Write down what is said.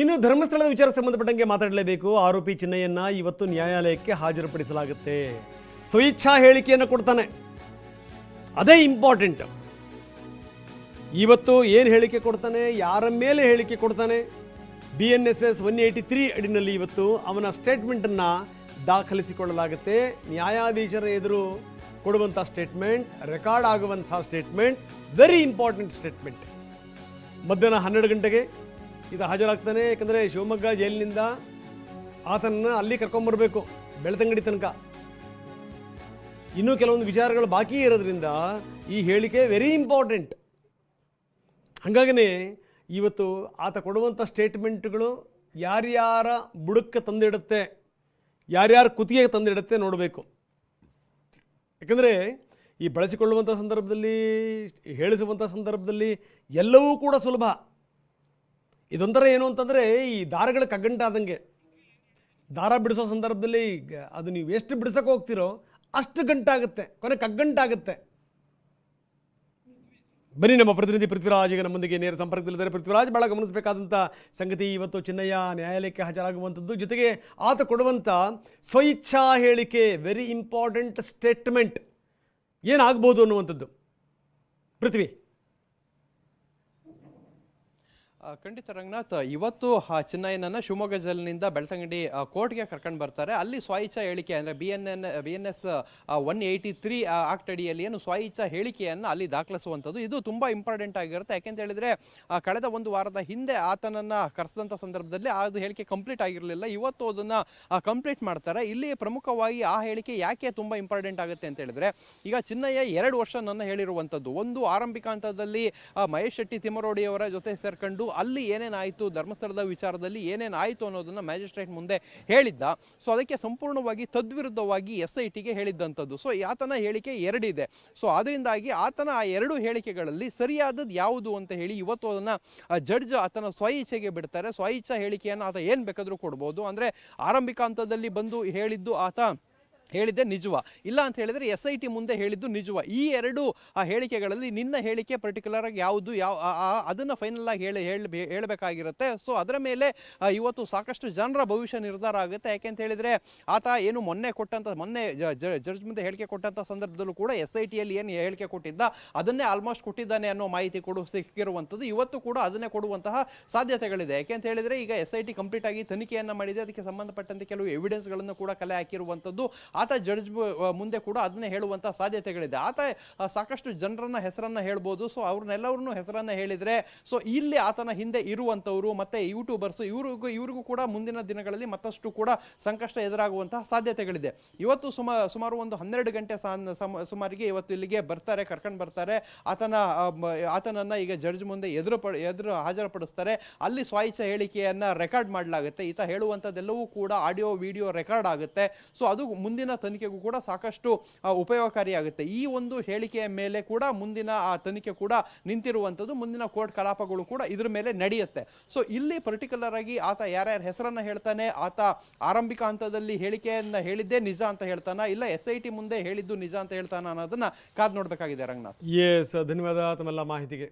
ಇನ್ನು ಧರ್ಮಸ್ಥಳದ ವಿಚಾರ ಸಂಬಂಧಪಟ್ಟಂಗೆ ಮಾತಾಡಲೇಬೇಕು. ಆರೋಪಿ ಚಿನ್ನಯ್ಯನ್ನ ಇವತ್ತು ನ್ಯಾಯಾಲಯಕ್ಕೆ ಹಾಜರುಪಡಿಸಲಾಗುತ್ತೆ. ಸ್ವಇಚ್ಛಾ ಹೇಳಿಕೆಯನ್ನು ಕೊಡ್ತಾನೆ. ಅದೇ ಇಂಪಾರ್ಟೆಂಟ್ ಇವತ್ತು ಏನು ಹೇಳಿಕೆ ಕೊಡ್ತಾನೆ? ಯಾರ ಮೇಲೆ ಹೇಳಿಕೆ ಕೊಡ್ತಾನೆ? B N S S one eighty three ಅಡಿನಲ್ಲಿ ಇವತ್ತು ಅವನ ಸ್ಟೇಟ್ಮೆಂಟನ್ನು ದಾಖಲಿಸಿಕೊಳ್ಳಲಾಗುತ್ತೆ. ನ್ಯಾಯಾಧೀಶರ ಎದುರು ಕೊಡುವಂಥ ಸ್ಟೇಟ್ಮೆಂಟ್ ರೆಕಾರ್ಡ್ ಆಗುವಂಥ ಸ್ಟೇಟ್ಮೆಂಟ್ ವೆರಿ ಇಂಪಾರ್ಟೆಂಟ್ ಸ್ಟೇಟ್ಮೆಂಟ್ ಮಧ್ಯಾಹ್ನ ಹನ್ನೆರಡು ಗಂಟೆಗೆ ಇದು ಹಾಜರಾಗ್ತಾನೆ, ಯಾಕಂದರೆ ಶಿವಮೊಗ್ಗ ಜೈಲಿನಿಂದ ಆತನನ್ನು ಅಲ್ಲಿ ಕರ್ಕೊಂಬರ್ಬೇಕು, ಬೆಳ್ತಂಗಡಿ ತನಕ. ಇನ್ನೂ ಕೆಲವೊಂದು ವಿಚಾರಗಳು ಬಾಕಿ ಇರೋದ್ರಿಂದ ಈ ಹೇಳಿಕೆ ವೆರಿ ಇಂಪಾರ್ಟೆಂಟ್ ಹಾಗಾಗಿನೇ ಇವತ್ತು ಆತ ಕೊಡುವಂಥ ಸ್ಟೇಟ್ಮೆಂಟ್ಗಳು ಯಾರ್ಯಾರ ಬುಡಕ್ಕೆ ತಂದಿಡುತ್ತೆ, ಯಾರ್ಯಾರ ಕುತ್ತಿಗೆ ತಂದಿಡುತ್ತೆ ನೋಡಬೇಕು. ಯಾಕಂದರೆ ಈ ಬಳಸಿಕೊಳ್ಳುವಂಥ ಸಂದರ್ಭದಲ್ಲಿ ಹೇಳಿಸುವಂಥ ಸಂದರ್ಭದಲ್ಲಿ ಎಲ್ಲವೂ ಕೂಡ ಸುಲಭ. ಇದೊಂಥರ ಏನು ಅಂತಂದರೆ ಈ ದಾರಗಳ ಕಗ್ಗಂಟಾದಂಗೆ ದಾರ ಬಿಡಿಸೋ ಸಂದರ್ಭದಲ್ಲಿ ಅದು ನೀವು ಎಷ್ಟು ಬಿಡಿಸೋಕೆ ಹೋಗ್ತಿರೋ ಅಷ್ಟು ಗಂಟಾಗುತ್ತೆ ಕೊನೆ ಕಗ್ಗಂಟಾಗುತ್ತೆ ಬನ್ನಿ ನಮ್ಮ ಪ್ರತಿನಿಧಿ ಪೃಥ್ವಿರಾಜ್, ಈಗ ನಮ್ಮೊಂದಿಗೆ ನೇರ ಸಂಪರ್ಕದಲ್ಲಿದ್ದಾರೆ. ಪೃಥ್ವಿರಾಜ್ ಭಾಳ ಗಮನಿಸಬೇಕಾದಂಥ ಸಂಗತಿ ಇವತ್ತು ಚಿನ್ನಯ್ಯ ನ್ಯಾಯಾಲಯಕ್ಕೆ ಹಾಜರಾಗುವಂಥದ್ದು. ಜೊತೆಗೆ ಆತ ಕೊಡುವಂಥ ಸ್ವಇಚ್ಛಾ ಹೇಳಿಕೆ ವೆರಿ ಇಂಪಾರ್ಟೆಂಟ್ ಸ್ಟೇಟ್ಮೆಂಟ್ ಏನಾಗ್ಬೋದು ಅನ್ನುವಂಥದ್ದು. ಪೃಥ್ವಿ ಆ, ಖಂಡಿತ ರಂಗನಾಥ್, ಇವತ್ತು ಚಿನ್ನಯ್ಯನನ್ನ ಶಿವಮೊಗ್ಗ ಜೈಲಿನಿಂದ ಬೆಳ್ತಂಗಡಿ ಕೋರ್ಟ್ಗೆ ಕರ್ಕೊಂಡು ಬರ್ತಾರೆ. ಅಲ್ಲಿ ಸ್ವಇಚ್ಛಾ ಹೇಳಿಕೆ ಅಂದರೆ B N N B N S one eighty three act ಅಡಿಯಲ್ಲಿ ಏನು ಸ್ವಇಚ್ಛಾ ಹೇಳಿಕೆಯನ್ನು ಅಲ್ಲಿ ದಾಖಲಿಸುವಂಥದ್ದು. ಇದು ತುಂಬ ಇಂಪಾರ್ಟೆಂಟ್ ಆಗಿರುತ್ತೆ. ಯಾಕೆಂತ ಹೇಳಿದ್ರೆ ಕಳೆದ ಒಂದು ವಾರದ ಹಿಂದೆ ಆತನನ್ನು ಕರೆಸಿದಂಥ ಸಂದರ್ಭದಲ್ಲಿ ಅದು ಹೇಳಿಕೆ ಕಂಪ್ಲೀಟ್ ಆಗಿರಲಿಲ್ಲ. ಇವತ್ತು ಅದನ್ನು ಕಂಪ್ಲೀಟ್ ಮಾಡ್ತಾರೆ. ಇಲ್ಲಿ ಪ್ರಮುಖವಾಗಿ ಆ ಹೇಳಿಕೆ ಯಾಕೆ ತುಂಬ ಇಂಪಾರ್ಟೆಂಟ್ ಆಗುತ್ತೆ ಅಂತ ಹೇಳಿದ್ರೆ, ಈಗ ಚಿನ್ನಯ್ಯ ಎರಡು ವರ್ಷ ನನ್ನ ಹೇಳಿರುವಂಥದ್ದು. ಒಂದು ಆರಂಭಿಕ ಹಂತದಲ್ಲಿ ಮಹೇಶ್ ಶೆಟ್ಟಿ ತಿಮ್ಮರೋಡಿಯವರ ಜೊತೆ ಸೇರ್ಕೊಂಡು ಅಲ್ಲಿ ಏನೇನಾಯಿತು, ಧರ್ಮಸ್ಥಳದ ವಿಚಾರದಲ್ಲಿ ಏನೇನಾಯಿತು ಅನ್ನೋದನ್ನ ಮ್ಯಾಜಿಸ್ಟ್ರೇಟ್ ಮುಂದೆ ಹೇಳಿದ್ದ. ಸೊ ಅದಕ್ಕೆ ಸಂಪೂರ್ಣವಾಗಿ ತದ್ವಿರುದ್ಧವಾಗಿ ಎಸ್ ಐ ಟಿಗೆ ಹೇಳಿದ್ದಂಥದ್ದು. ಸೊ ಆತನ ಹೇಳಿಕೆ ಎರಡಿದೆ. ಸೊ ಅದರಿಂದಾಗಿ ಆತನ ಆ ಎರಡು ಹೇಳಿಕೆಗಳಲ್ಲಿ ಸರಿಯಾದದ್ದು ಯಾವುದು ಅಂತ ಹೇಳಿ ಇವತ್ತು ಅದನ್ನ ಜಡ್ಜ್ ಆತನ ಸ್ವಇಚ್ಛೆಗೆ ಬಿಡ್ತಾರೆ. ಸ್ವಇಚ್ಛಾ ಹೇಳಿಕೆಯನ್ನು ಆತ ಏನು ಬೇಕಾದರೂ ಕೊಡ್ಬೋದು. ಅಂದರೆ ಆರಂಭಿಕ ಹಂತದಲ್ಲಿ ಬಂದು ಹೇಳಿದ್ದು ಆತ ಹೇಳಿದ್ದೆ ನಿಜವ. ಇಲ್ಲ ಅಂತ ಹೇಳಿದ್ರೆ ಎಸ್ ಐ ಟಿ ಮುಂದೆ ಹೇಳಿದ್ದು ನಿಜವ. ಈ ಎರಡು, ಆ ಹೇಳಿಕೆಗಳಲ್ಲಿ ನಿನ್ನ ಹೇಳಿಕೆ ಪರ್ಟಿಕ್ಯುಲರ್ ಆಗಿ ಯಾವುದು, ಯಾವ ಅದನ್ನು ಫೈನಲ್ ಆಗಿ ಹೇಳಿ ಹೇಳಿ ಹೇಳಬೇಕಾಗಿರುತ್ತೆ. ಸೊ ಅದರ ಮೇಲೆ ಇವತ್ತು ಸಾಕಷ್ಟು ಜನರ ಭವಿಷ್ಯ ನಿರ್ಧಾರ ಆಗುತ್ತೆ. ಯಾಕೆ ಅಂತ ಹೇಳಿದ್ರೆ, ಆತ ಏನು ಮೊನ್ನೆ ಕೊಟ್ಟಂತ, ಮೊನ್ನೆ ಜಡ್ಜ್ ಮುಂದೆ ಹೇಳಿಕೆ ಕೊಟ್ಟಂತ ಸಂದರ್ಭದಲ್ಲೂ ಕೂಡ ಎಸ್ ಐ ಟಿಯಲ್ಲಿ ಏನು ಹೇಳಿಕೆ ಕೊಟ್ಟಿದ್ದ, ಅದನ್ನೇ ಆಲ್ಮೋಸ್ಟ್ ಕೊಟ್ಟಿದ್ದಾನೆ ಅನ್ನೋ ಮಾಹಿತಿ ಕೊಡು, ಸಿಕ್ಕಿರುವಂಥದ್ದು. ಇವತ್ತು ಕೂಡ ಅದನ್ನೇ ಕೊಡುವಂತಹ ಸಾಧ್ಯತೆಗಳಿದೆ. ಯಾಕೆ ಅಂತ ಹೇಳಿದ್ರೆ, ಈಗ ಎಸ್ ಐ ಟಿ ಕಂಪ್ಲೀಟ್ ಆಗಿ ತನಿಖೆಯನ್ನು ಮಾಡಿದೆ. ಅದಕ್ಕೆ ಸಂಬಂಧಪಟ್ಟಂತೆ ಕೆಲವು ಎವಿಡೆನ್ಸ್ಗಳನ್ನು ಕೂಡ ಕಲೆ ಹಾಕಿರುವಂಥದ್ದು. ಆತ ಜಡ್ಜ್ ಮುಂದೆ ಕೂಡ ಅದನ್ನೇ ಹೇಳುವಂಥ ಸಾಧ್ಯತೆಗಳಿದೆ. ಆತ ಸಾಕಷ್ಟು ಜನರನ್ನ ಹೆಸರನ್ನ ಹೇಳ್ಬೋದು. ಸೊ ಅವ್ರನ್ನೆಲ್ಲವ್ರನ್ನೂ ಹೆಸರನ್ನ ಹೇಳಿದ್ರೆ ಸೊ ಇಲ್ಲಿ ಆತನ ಹಿಂದೆ ಇರುವಂಥವರು ಮತ್ತೆ ಯೂಟ್ಯೂಬರ್ಸ್ ಇವ್ರಿಗೂ ಇವ್ರಿಗೂ ಕೂಡ ಮುಂದಿನ ದಿನಗಳಲ್ಲಿ ಮತ್ತಷ್ಟು ಕೂಡ ಸಂಕಷ್ಟ ಎದುರಾಗುವಂತಹ ಸಾಧ್ಯತೆಗಳಿದೆ. ಇವತ್ತು ಸುಮಾ, ಸುಮಾರು ಒಂದು ಹನ್ನೆರಡು ಗಂಟೆ ಸುಮಾರಿಗೆ ಇವತ್ತು ಇಲ್ಲಿಗೆ ಬರ್ತಾರೆ, ಕರ್ಕೊಂಡು ಬರ್ತಾರೆ. ಆತನ ಆತನನ್ನು ಆತನನ್ನ ಈಗ ಜಡ್ಜ್ ಮುಂದೆ ಎದುರು ಪ ಎದುರು ಹಾಜರುಪಡಿಸ್ತಾರೆ. ಅಲ್ಲಿ ಸ್ವಾಯಿಚ ಹೇಳಿಕೆಯನ್ನ ರೆಕಾರ್ಡ್ ಮಾಡಲಾಗುತ್ತೆ. ಈತ ಹೇಳುವಂಥದ್ದೆಲ್ಲವೂ ಕೂಡ ಆಡಿಯೋ ವಿಡಿಯೋ ರೆಕಾರ್ಡ್ ಆಗುತ್ತೆ. ಸೊ ಅದು ಮುಂದಿನ ತನಿಖೆಗೂ ಕೂಡ ಸಾಕಷ್ಟು ಉಪಯೋಗಕಾರಿಯಾಗುತ್ತೆ. ಈ ಒಂದು ಹೇಳಿಕೆಯ ಮೇಲೆ ಕೂಡ ಮುಂದಿನ, ಆ, ತನಿಖೆ ಕೂಡ ನಿಂತಿರುವಂಥದ್ದು. ಮುಂದಿನ ಕೋರ್ಟ್ ಕಲಾಪಗಳು ಕೂಡ ಇದ್ರ ಮೇಲೆ ನಡೆಯುತ್ತೆ. ಸೊ ಇಲ್ಲಿ ಪರ್ಟಿಕ್ಯುಲರ್ ಆಗಿ ಆತ ಯಾರ್ಯಾರ ಹೆಸರನ್ನ ಹೇಳ್ತಾನೆ, ಆತ ಆರಂಭಿಕ ಹಂತದಲ್ಲಿ ಹೇಳಿಕೆಯನ್ನ ಹೇಳಿದ್ದೆ ನಿಜ ಅಂತ ಹೇಳ್ತಾನ, ಇಲ್ಲ ಎಸ್ ಐ ಟಿ ಮುಂದೆ ಹೇಳಿದ್ದು ನಿಜ ಅಂತ ಹೇಳ್ತಾನ ಅನ್ನೋದನ್ನ ಕಾದ್ ನೋಡ್ಬೇಕಾಗಿದೆ ರಂಗನಾಥ್. ಎಸ್ ಧನ್ಯವಾದ ತಮ್ಮೆಲ್ಲ ಮಾಹಿತಿಗೆ.